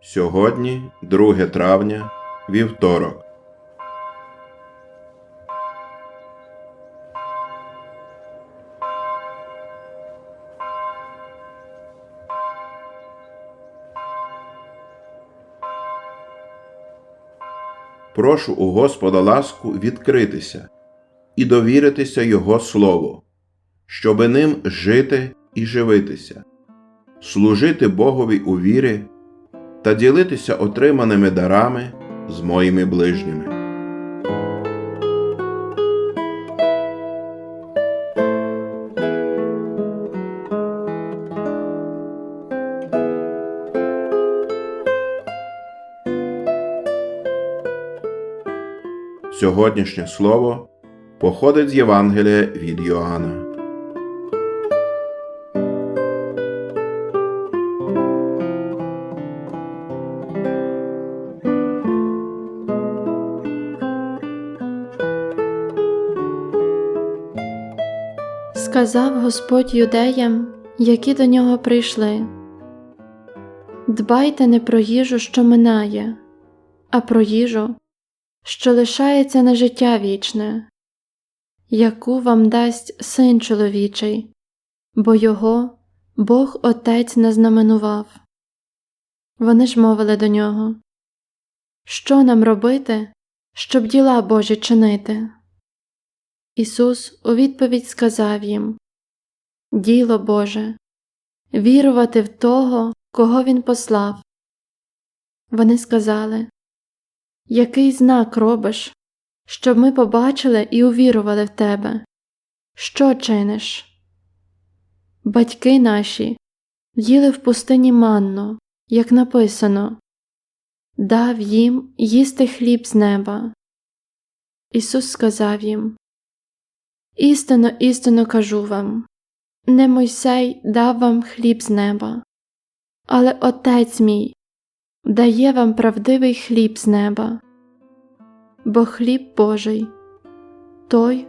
Сьогодні 2 травня, вівторок. Прошу у Господа ласку відкритися і довіритися Його Слову, щоби ним жити і живитися, служити Богові у вірі та ділитися отриманими дарами з моїми ближніми. Сьогоднішнє слово походить з Євангелія від Йоанна. Сказав Господь юдеям, які до нього прийшли. Дбайте не про їжу, що минає, а про їжу, що лишається на життя вічне, яку вам дасть син чоловічий, бо його Бог Отець назнаменував. Вони ж мовили до нього Що нам робити, щоб діла Божі чинити? Ісус у відповідь сказав їм Діло Боже, вірувати в того, кого Він послав. Вони сказали Який знак робиш, щоб ми побачили і увірували в Тебе? Що чиниш? Батьки наші їли в пустині манну, як написано Дав їм їсти хліб з неба. Ісус сказав їм Істинно, істинно кажу вам не Мойсей дав вам хліб з неба, але Отець мій дає вам правдивий хліб з неба, бо хліб Божий той,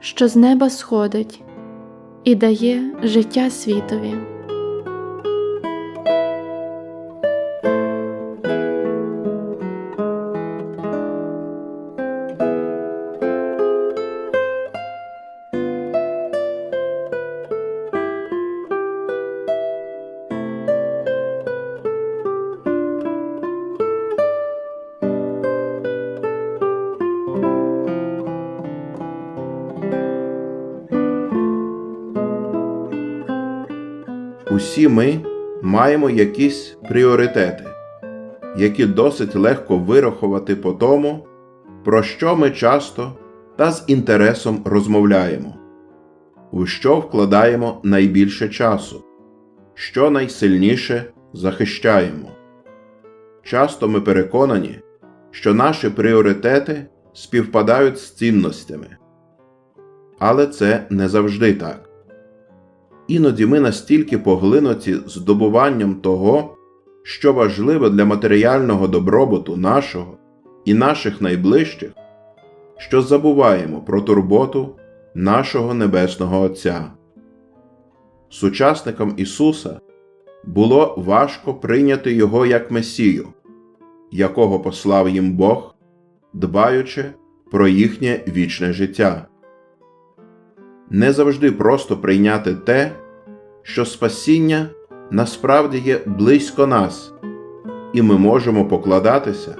що з неба сходить і дає життя світові. Усі ми маємо якісь пріоритети, які досить легко вирахувати по тому, про що ми часто та з інтересом розмовляємо, у що вкладаємо найбільше часу, що найсильніше захищаємо. Часто ми переконані, що наші пріоритети співпадають з цінностями, але це не завжди так. Іноді ми настільки поглинуті здобуванням того, що важливе для матеріального добробуту нашого і наших найближчих, що забуваємо про турботу нашого Небесного Отця. Сучасникам Ісуса було важко прийняти Його як Месію, якого послав їм Бог, дбаючи про їхнє вічне життя не завжди просто прийняти те, що спасіння насправді є близько нас, і ми можемо покладатися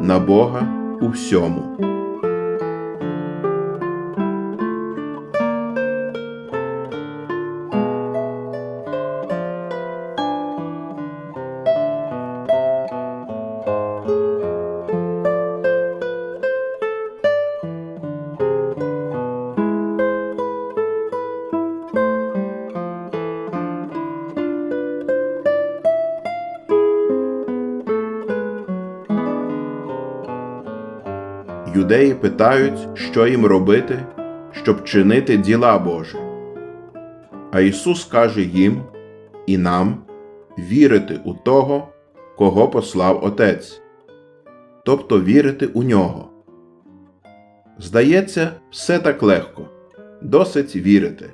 на Бога у всьому. Юдеї питають, що їм робити, щоб чинити діла Божі. А Ісус каже їм і нам вірити у того, кого послав Отець, тобто вірити у нього. Здається, все так легко, досить вірити.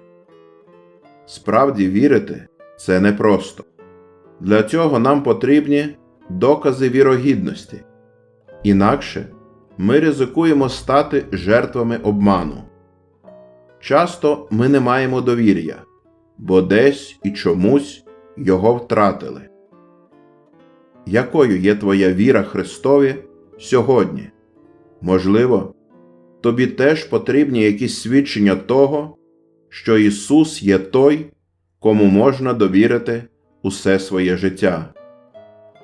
Справді вірити це непросто. Для цього нам потрібні докази вірогідності. Інакше ми ризикуємо стати жертвами обману. Часто ми не маємо довір'я, бо десь і чомусь його втратили. Якою є твоя віра Христові сьогодні? Можливо, тобі теж потрібні якісь свідчення того, що Ісус є той, кому можна довірити усе своє життя.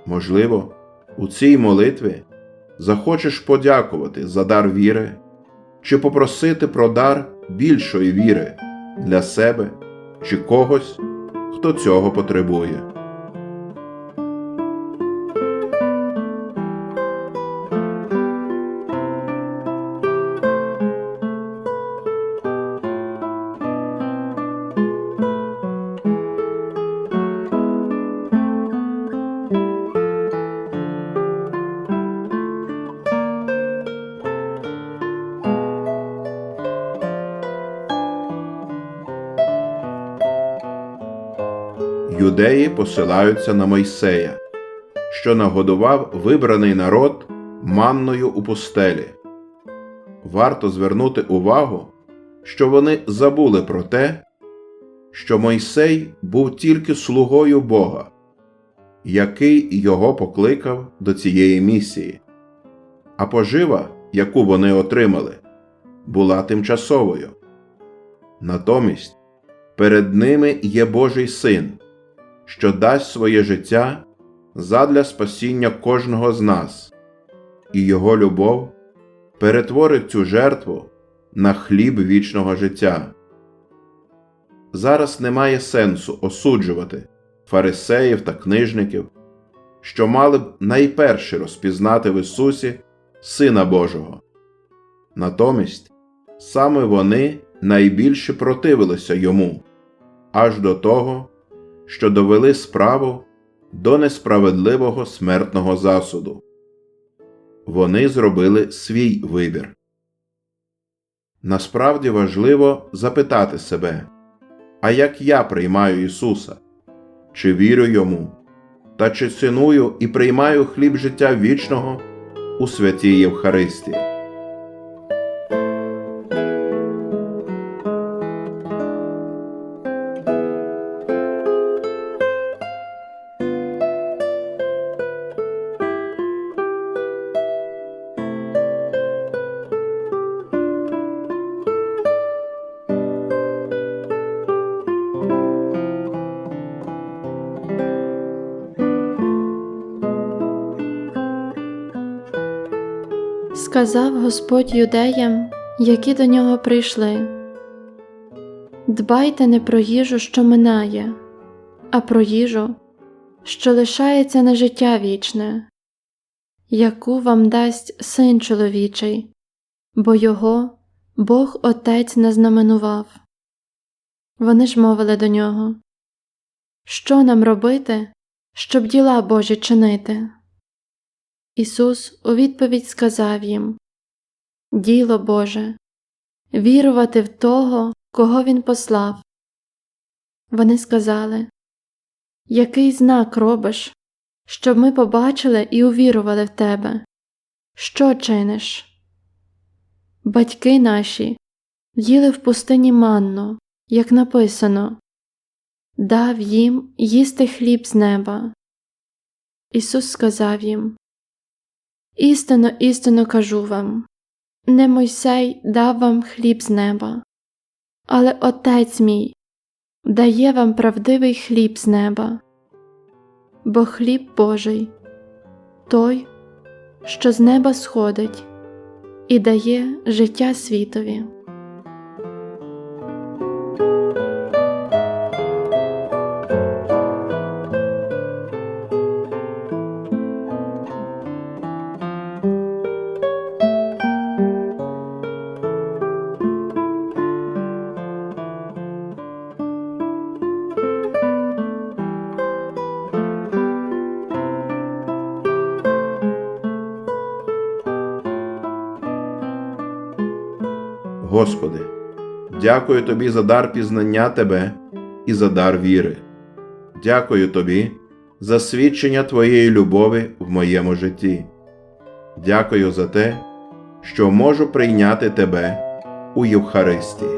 Можливо, у цій молитві захочеш подякувати за дар віри чи попросити про дар більшої віри для себе чи когось, хто цього потребує. Юдеї посилаються на Мойсея, що нагодував вибраний народ манною у пустелі. Варто звернути увагу, що вони забули про те, що Мойсей був тільки слугою Бога, який його покликав до цієї місії, а пожива, яку вони отримали, була тимчасовою. Натомість перед ними є Божий син, що дасть своє життя задля спасіння кожного з нас, і його любов перетворить цю жертву на хліб вічного життя. Зараз немає сенсу осуджувати фарисеїв та книжників, що мали б найперше розпізнати в Ісусі Сина Божого. Натомість саме вони найбільше противилися йому, аж до того, що довели справу до несправедливого смертного засуду. Вони зробили свій вибір. Насправді важливо запитати себе, а як я приймаю Ісуса, чи вірю Йому, та чи ціную і приймаю хліб життя вічного у святій Євхаристії. Сказав Господь юдеям, які до нього прийшли Дбайте не про їжу, що минає, а про їжу, що лишається на життя вічне, яку вам дасть син чоловічий, бо його Бог Отець назнаменував. Вони ж мовили до нього Що нам робити, щоб діла Божі чинити? Ісус у відповідь сказав їм Діло Боже, вірувати в того, кого Він послав. Вони сказали Який знак робиш, щоб ми побачили і увірували в Тебе? Що чиниш? Батьки наші їли в пустині манну, як написано Дав їм їсти хліб з неба. Ісус сказав їм Істинно, істинно кажу вам не Мойсей дав вам хліб з неба, але Отець мій дає вам правдивий хліб з неба, бо хліб Божий той, що з неба сходить і дає життя світові. Господи, дякую Тобі за дар пізнання Тебе і за дар віри. Дякую Тобі, за свідчення Твоєї любові в моєму житті. Дякую за те, що можу прийняти Тебе у Євхаристії.